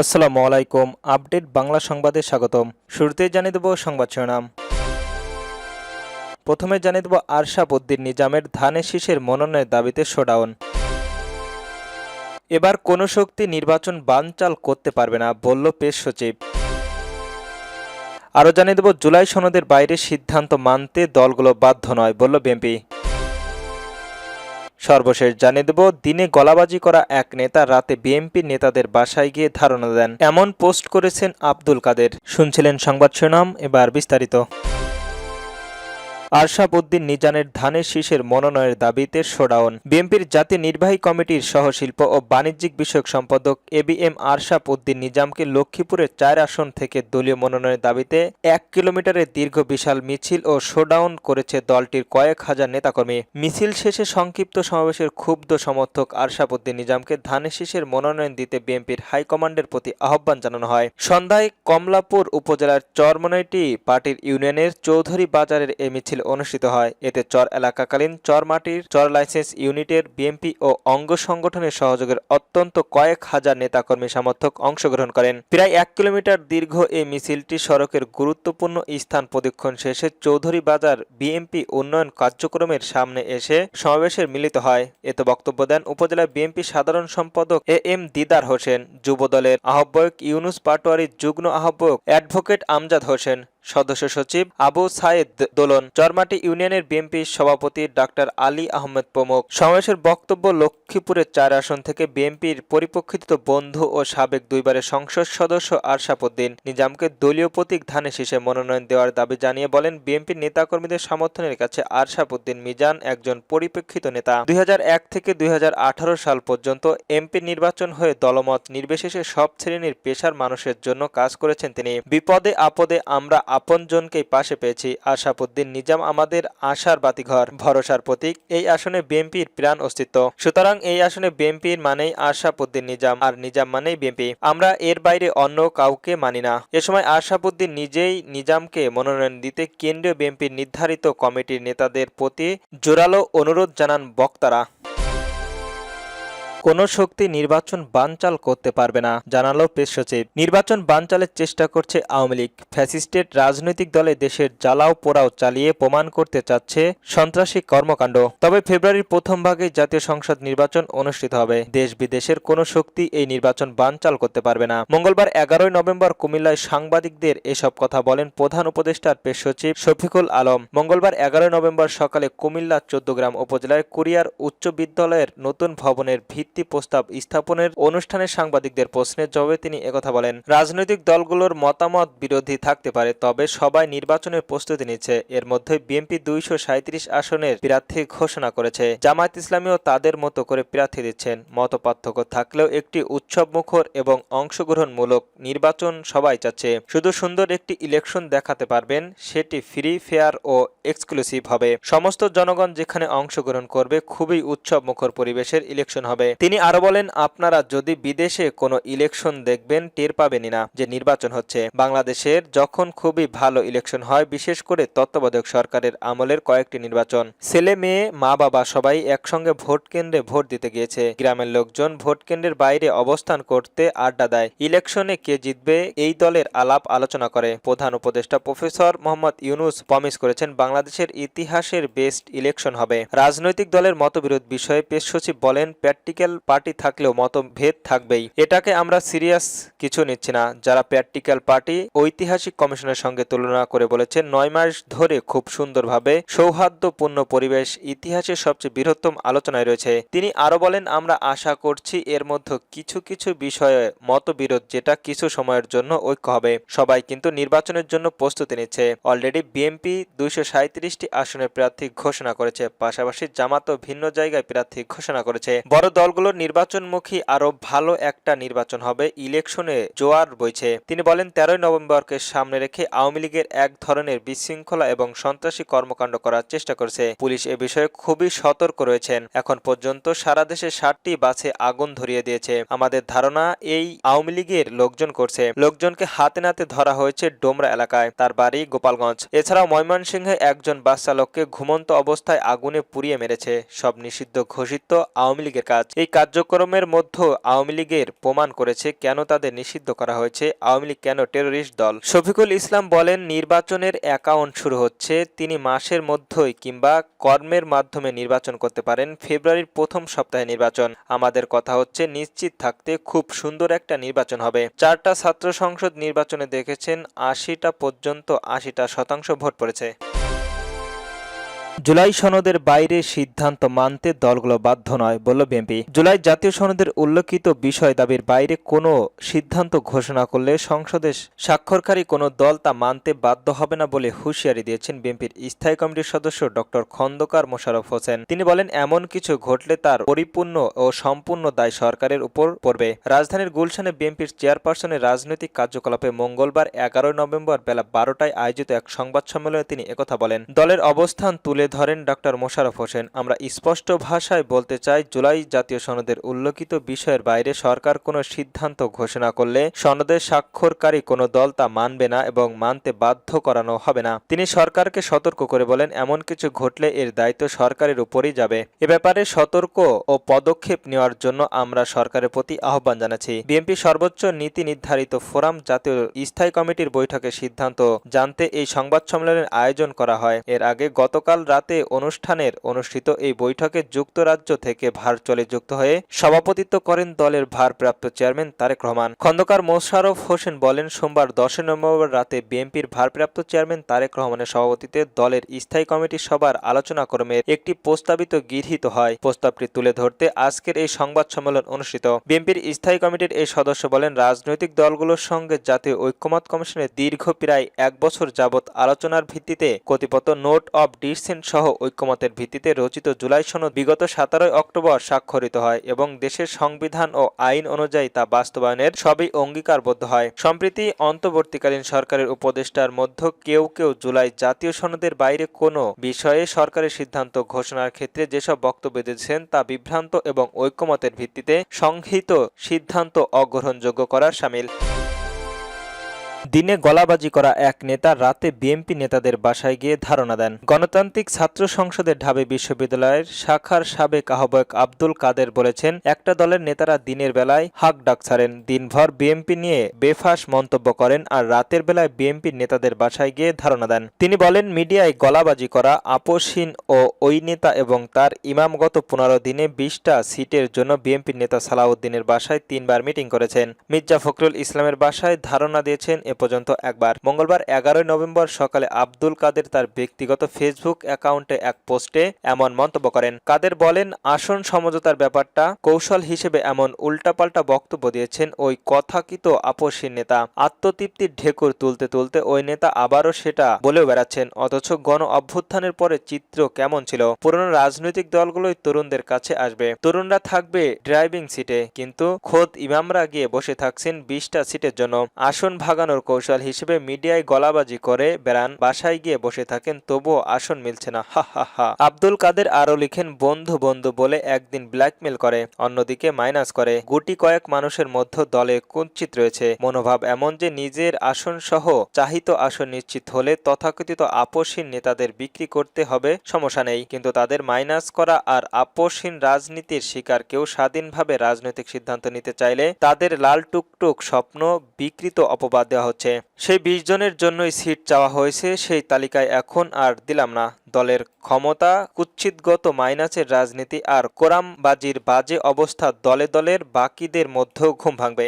আসসালামু আলাইকুম, আপডেট বাংলা সংবাদে স্বাগতম। শুরুতেই জানিয়ে দেব সংবাদ শিরোনাম। প্রথমে জানিয়ে দেব আরশাব উদ্দিন নিজামের ধানের শীষের মনোনয়নের দাবিতে শোডাউন। এবার কোনো শক্তি নির্বাচন বানচাল করতে পারবে না, বলল পেশ সচিব। আরও জানিয়ে দেব, জুলাই সনদের বাইরে সিদ্ধান্ত মানতে দলগুলো বাধ্য নয়, বলল বিএনপি। সর্বশেষ জানিয়ে দেব, দিনে গলাবাজি করা এক নেতা রাতে বিএনপি নেতাদের বাসায় গিয়ে ধারণা দেন। এমন পোস্ট করেছেন আব্দুল কাদের। শুনছিলেন সংবাদ শিরোনাম, এবার বিস্তারিত। আরশাব উদ্দিন নিজানের ধানের শীষের মনোনয়নের দাবিতে শোডাউন। বিএনপির জাতীয় নির্বাহী কমিটির সহশিল্প ও বাণিজ্যিক বিষয়ক সম্পাদক A B M Arshab Uddin নিজামকে লক্ষ্মীপুরের চার আসন থেকে দলীয় মনোনয়নের দাবিতে এক কিলোমিটারের দীর্ঘ বিশাল মিছিল ও শোডাউন করেছে দলটির কয়েক হাজার নেতাকর্মী। মিছিল শেষে সংক্ষিপ্ত সমাবেশের ক্ষুব্ধ সমর্থক আরশাব উদ্দিন নিজামকে ধানের শীষের মনোনয়ন দিতে বিএনপির হাইকমান্ডের প্রতি আহ্বান জানানো হয়। সন্ধ্যায় কমলাপুর উপজেলার চরমনৈটি পার্টির ইউনিয়নের চৌধুরী বাজারের এ মিছিল অনুষ্ঠিত হয়। এতে চর এলাকাকালীন চরমাটির চর লাইসেন্স ইউনিটের, বিএনপি ও অঙ্গ সংগঠনের সহযোগের অত্যন্ত কয়েক হাজার নেতাকর্মী সমর্থক অংশগ্রহণ করেন। প্রায় এক কিলোমিটার দীর্ঘ এই মিছিলটি সড়কের গুরুত্বপূর্ণ স্থান প্রদক্ষিণ শেষে চৌধুরী বাজার বিএনপি উন্নয়ন কার্যক্রমের সামনে এসে সমাবেশের মিলিত হয়। এতে বক্তব্য দেন উপজেলা বিএনপি সাধারণ সম্পাদক এ এম দিদার হোসেন, যুবদলের আহ্বায়ক ইউনুস পাটোয়ারির যুগ্ম আহ্বায়ক অ্যাডভোকেট আমজাদ হোসেন সদস্য সচিব আবু সায়েদ দোলন, চরমাটি ইউনিয়নের বিএনপির সভাপতি ডাক্তার আলী আহমেদ প্রমুখ। সমাবেশের বক্তব্য লক্ষ্মীপুরের চার আসন থেকে বিএনপির পরিপ্রেক্ষিত বন্ধু ও সাবেক দুইবারের সংসদ সদস্য আরশাফুদ্দিন নিজামকে দলীয় প্রতীক ধানের শীষে মনোনয়ন দেওয়ার দাবি জানিয়ে বলেন, বিএনপির নেতাকর্মীদের সমর্থনের কাছে আরশাফুদ্দিন মিজান একজন পরিপ্রেক্ষিত নেতা। দুই হাজার এক থেকে দুই হাজার আঠারো সাল পর্যন্ত এমপি নির্বাচন হয়ে দলমত নির্বিশেষে সব শ্রেণির পেশার মানুষের জন্য কাজ করেছেন তিনি। বিপদে আপদে আমরা আপনজনকেই পাশে পেয়েছি আশাফুদ্দিন নিজাম আমাদের আশার বাতিঘর। ভরসার প্রতীক, এই আসনে বিএনপির প্রাণ অস্তিত্ব। সুতরাং এই আসনে বিএনপির মানেই আশাফুদ্দিন নিজাম, আর নিজাম মানেই বিএনপি। আমরা এর বাইরে অন্য কাউকে মানি না। এ সময় আশাফুদ্দিন নিজেই নিজামকে মনোনয়ন দিতে কেন্দ্রীয় বিএনপির নির্ধারিত কমিটির নেতাদের প্রতি জোরালো অনুরোধ জানান বক্তারা। কোনো শক্তি নির্বাচন বানচাল করতে পারবে না, জানালো পেশ সচিব। নির্বাচন বানচালের চেষ্টা করছে আওয়ামী লীগ। ফ্যাসিস্টের রাজনৈতিক দলে দেশের জ্বালাও পোড়াও চালিয়ে প্রমাণ করতে চাচ্ছে সন্ত্রাসী কর্মকাণ্ড। তবে ফেব্রুয়ারির প্রথম ভাগে জাতীয় সংসদ নির্বাচন অনুষ্ঠিত হবে। দেশ বিদেশের কোনো শক্তি এই নির্বাচন বানচাল করতে পারবে না। মঙ্গলবার এগারোই নভেম্বর কুমিল্লায় সাংবাদিকদের এসব কথা বলেন প্রধান উপদেষ্টার পেশ সচিব শফিকুল আলম। মঙ্গলবার এগারোই নভেম্বর সকালে কুমিল্লা চোদ্দগ্রাম উপজেলায় কুরিয়ার উচ্চ বিদ্যালয়ের নতুন ভবনের ভিত ভিত্তি প্রস্তাব স্থাপনের অনুষ্ঠানে সাংবাদিকদের প্রশ্নের জবাবে তিনি একথা বলেন, রাজনৈতিক দলগুলোর মতামত বিরোধী থাকতে পারে, তবে সবাই নির্বাচনের প্রস্তুতি নিচ্ছে। এর মধ্যে বিএনপি দুইশো সাঁত্রিশ আসনের প্রার্থী ঘোষণা করেছে। জামায়াত ইসলামীও তাদের মতো করে প্রার্থী দিচ্ছেন। মত পার্থক্য থাকলেও একটি উৎসব মুখর এবং অংশগ্রহণমূলক নির্বাচন সবাই চাচ্ছে। শুধু সুন্দর একটি ইলেকশন দেখাতে পারবেন, সেটি ফ্রি, ফেয়ার ও এক্সক্লুসিভ হবে। সমস্ত জনগণ যেখানে অংশগ্রহণ করবে, খুবই উৎসব মুখর পরিবেশের ইলেকশন হবে। তিনি আরও বলেন, আপনারা যদি বিদেশে কোনো ইলেকশন দেখবেন, টের পাবেনই না যে নির্বাচন হচ্ছে। বাংলাদেশের যখন খুবই ভালো ইলেকশন হয়, বিশেষ করে তত্ত্বাবধায়ক সরকারের আমলের কয়েকটি নির্বাচন। ছেলে, মেয়ে, মা, বাবা সবাই একসঙ্গে ভোট কেন্দ্রে ভোট দিতে গিয়েছে। গ্রামের লোকজন ভোট কেন্দ্রের বাইরে অবস্থান করতে আড্ডা দেয়। ইলেকশনে কে জিতবে, এই দলের আলাপ আলোচনা করে। প্রধান উপদেষ্টা প্রফেসর মোহাম্মদ ইউনুস প্রমিস করেছেন, বাংলাদেশের ইতিহাসের বেস্ট ইলেকশন হবে। রাজনৈতিক দলের মতবিরোধ বিষয়ে পেশ সচিব বলেন, প্র্যাকটিক্যাল পার্টি থাকলেও মতভেদ থাকবেই। এটাকে আমরা সিরিয়াস কিছু নিচ্ছি না। যারা প্র্যাকটিক্যাল পার্টি ঐতিহাসিক কমিশনের সঙ্গে তুলনা করে বলেছেন নয় মাস ধরে খুব সুন্দরভাবে সৌহার্দ্যপূর্ণ পরিবেশ ইতিহাসের সবচেয়ে বৃহত্তম আলোচনায় রয়েছে। তিনি আরও বলেন, আমরা আশা করছি এর মধ্যে কিছু কিছু বিষয়ে মতবিরোধ যেটা কিছু সময়ের জন্য ঐক্য হবে। সবাই কিন্তু নির্বাচনের জন্য প্রস্তুতি নিচ্ছে। অলরেডি বিএনপি দুইশো সাঁত্রিশটি আসনের প্রার্থী ঘোষণা করেছে, পাশাপাশি জামাতও ভিন্ন জায়গায় প্রার্থী ঘোষণা করেছে। বড় দলগুলোর নির্বাচনমুখী আরও ভালো একটা নির্বাচন হবে, ইলেকশনে জোয়ার বইছে। তিনি বলেন, তেরোই নভেম্বরকে সামনে রেখে আওয়ামী লীগের এক ধরনের বিশৃঙ্খলা এবং সন্ত্রাসী কর্মকাণ্ড করার চেষ্টা করছে। পুলিশ এ বিষয়ে খুবই সতর্ক রয়েছেন। এখন পর্যন্ত সারা দেশে ষাটটি বাসে আগুন ধরিয়ে দিয়েছে। আমাদের ধারণা, এই আওয়ামী লীগের লোকজন করছে। লোকজনকে হাতে নাতে ধরা হয়েছে ডোমরা এলাকায়। তার বাড়ি গোপালগঞ্জ। এছাড়াও ময়মনসিংহে একজন বাস চালককে ঘুমন্ত অবস্থায় আগুনে পুড়িয়ে মেরেছে। সব নিষিদ্ধ ঘোষিত আওয়ামী লীগের কাজ। এই কার্যক্রমের মধ্যে আওয়ামী লীগের প্রমাণ করেছে কেন তাদের নিষিদ্ধ করা হয়েছে, আওয়ামী লীগ কেন টেরোরিস্ট দল। শফিকুল ইসলাম বলেন, নির্বাচনের অ্যাকাউন্ট শুরু হচ্ছে, তিনি মাসের মধ্যেই কিংবা কর্মের মাধ্যমে নির্বাচন করতে পারেন, ফেব্রুয়ারির প্রথম সপ্তাহে নির্বাচন। আমাদের কথা হচ্ছে, নিশ্চিত থাকতে খুব সুন্দর একটা নির্বাচন হবে। চারটা ছাত্র সংসদ নির্বাচনে দেখেছেন, আশিটা পর্যন্ত আশিটা শতাংশ ভোট পড়েছে। জুলাই সনদের বাইরে সিদ্ধান্ত মানতে দলগুলো বাধ্য নয়, বলল বিএনপি। জুলাই জাতীয় সনদের উল্লেখিত বিষয় দাবির বাইরে কোনো সিদ্ধান্ত ঘোষণা করলে সংসদে স্বাক্ষরকারী কোনো দল তা মানতে বাধ্য হবে না বলে হুঁশিয়ারি দিয়েছেন বিএনপির স্থায়ী কমিটির সদস্য ডক্টর খন্দকার মোশাররফ হোসেন। তিনি বলেন, এমন কিছু ঘটলে তার পরিপূর্ণ ও সম্পূর্ণ দায় সরকারের উপর পড়বে। রাজধানীর গুলশানে বিএনপির চেয়ারপারসনের রাজনৈতিক কার্যকলাপে মঙ্গলবার এগারোই নভেম্বর বেলা বারোটায় আয়োজিত এক সংবাদ সম্মেলনে তিনি একথা বলেন। দলের অবস্থান তুলে ধরেন ডক্টর মোশাররফ হোসেন, আমরা স্পষ্ট ভাষায় বলতে চাই, জুলাই জাতীয় সনদের উল্লেখিত বিষয়ের বাইরে সরকার কোনো সিদ্ধান্ত ঘোষণা করলে সনদে স্বাক্ষরকারী কোনো দল তা মানবে না এবং মানতে বাধ্য করানো হবে না। তিনি সরকারকে সতর্ক করে বলেন, এমন কিছু ঘটলে এর দায়িত্ব সরকারের উপরই যাবে। এ ব্যাপারে সতর্ক ও পদক্ষেপ নেওয়ার জন্য আমরা সরকারের প্রতি আহ্বান জানাচ্ছি। বিএনপি সর্বোচ্চ নীতি নির্ধারিত ফোরাম জাতীয় স্থায়ী কমিটির বৈঠকে সিদ্ধান্ত জানতে এই সংবাদ সম্মেলনের আয়োজন করা হয়। এর আগে গতকাল রাতে অনুষ্ঠানের অনুষ্ঠিত এই বৈঠকে যুক্তরাজ্য থেকে ভার্চুয়ালি যুক্ত হয়ে সভাপতিত্ব করেন দলের ভারপ্রাপ্ত চেয়ারম্যান তারেক রহমান। খন্দকার মোশাররফ হোসেন বলেন, সোমবার দশই নভেম্বর রাতে বিএনপির ভারপ্রাপ্ত চেয়ারম্যান তারেক রহমানের সভাপতিত্বে দলের স্থায়ী কমিটির সভার আলোচনাক্রমে একটি প্রস্তাবিত গৃহীত হয়। প্রস্তাবটি তুলে ধরতে আজকের এই সংবাদ সম্মেলন অনুষ্ঠিত। বিএনপির স্থায়ী কমিটির এই সদস্য বলেন, রাজনৈতিক দলগুলোর সঙ্গে জাতীয় ঐক্যমত কমিশনের দীর্ঘ প্রায় এক বছর যাবৎ আলোচনার ভিত্তিতে কতিপত নোট অব ডিসেন্ট সহ ঐক্যমতের ভিত্তিতে রচিত জুলাই সনদ বিগত সতেরোই অক্টোবর স্বাক্ষরিত হয় এবং দেশের সংবিধান ও আইন অনুযায়ী তা বাস্তবায়নের সবই অঙ্গীকারবদ্ধ হয়। সম্প্রতি অন্তর্বর্তীকালীন সরকারের উপদেষ্টার মধ্যে কেউ কেউ জুলাই জাতীয় সনদের বাইরে কোনো বিষয়ে সরকারের সিদ্ধান্ত ঘোষণার ক্ষেত্রে যেসব বক্তব্য দিয়েছেন তা বিভ্রান্ত এবং ঐক্যমতের ভিত্তিতে সংহিত সিদ্ধান্ত অগ্রহণযোগ্য করার সামিল। দিনে গলাবাজি করা এক নেতা রাতে বিএনপি নেতাদের বাসায় গিয়ে ধারণা দেন। গণতান্ত্রিক ছাত্র সংসদের ঢাবি বিশ্ববিদ্যালয়ের শাখার সাবেক আহ্বায়ক আব্দুল কাদের বলেছেন, একটা দলের নেতারা দিনের বেলায় হাক ডাক ছাড়েন। দিনভর বিএনপি নিয়ে বেফাস মন্তব্য করেন আর রাতের বেলায় বিএনপির নেতাদের বাসায় গিয়ে ধারণা দেন। তিনি বলেন, মিডিয়ায় গলাবাজি করা আপোষহীন ও ওই নেতা এবং তার ইমামগত পনেরো দিনে বিশটা সিটের জন্য বিএনপির নেতা সালাউদ্দিনের বাসায় তিনবার মিটিং করেছেন। মির্জা ফখরুল ইসলামের বাসায় ধারণা দিয়েছেন এ পর্যন্ত একবার। মঙ্গলবার এগারোই নভেম্বর সকালে আব্দুল কাদের তার ব্যক্তিগত ফেসবুক অ্যাকাউন্টে এক পোস্টে এমন মন্তব্য করেন। কাদের বলেন, আসন সমঝোতার ব্যাপারটা কৌশল হিসেবে এমন উল্টাপাল্টা বক্তব্য দিয়েছেন ওই কথাকিত আপসীর নেতা। আত্মতৃপ্তির ঢেকুর তুলতে তুলতে ওই নেতা আবারও সেটা বলেও বেড়াচ্ছেন। অথচ গণ অভ্যুত্থানের পরে চিত্র কেমন ছিল? পুরনো রাজনৈতিক দলগুলোই তরুণদের কাছে আসবে। তরুণরা থাকবে ড্রাইভিং সিটে, কিন্তু খোদ ইমামরা গিয়ে বসে থাকছেন বিশটা সিটের জন্য। আসন ভাগানোর কৌশল হিসেবে মিডিয়ায় গলাবাজি করে বেড়ান, বাসায় গিয়ে বসে থাকেন, তবুও আসন মিলছে না, হা হা হা। আব্দুল কাদের আরও লিখেন, বন্ধু বন্ধু বলে একদিন ব্ল্যাকমেল করে, অন্যদিকে মাইনাস করে। গুটি কয়েক মানুষের মধ্যে দলে কুঞ্চিত রয়েছে। মনোভাব এমন যে নিজের আসন সহ চাহিত আসন নিশ্চিত হলে তথাকথিত আপোষহীন নেতাদের বিক্রি করতে হবে, সমস্যা নেই। কিন্তু তাদের মাইনাস করা আর আপোষহীন রাজনীতির শিকার কেউ স্বাধীনভাবে রাজনৈতিক সিদ্ধান্ত নিতে চাইলে তাদের লাল টুকটুক স্বপ্ন বিকৃত অপবাদ দেওয়া হচ্ছে, সেই বিশ জনের জন্যই সিট চাওয়া হয়েছে, সেই তালিকায় এখন আর দিলাম না। দলের ক্ষমতা কুচ্ছিতগত মাইনাসের রাজনীতি আর কোরামবাজির বাজে অবস্থা দলে দলের বাকিদের মধ্যেও ঘুম ভাঙবে।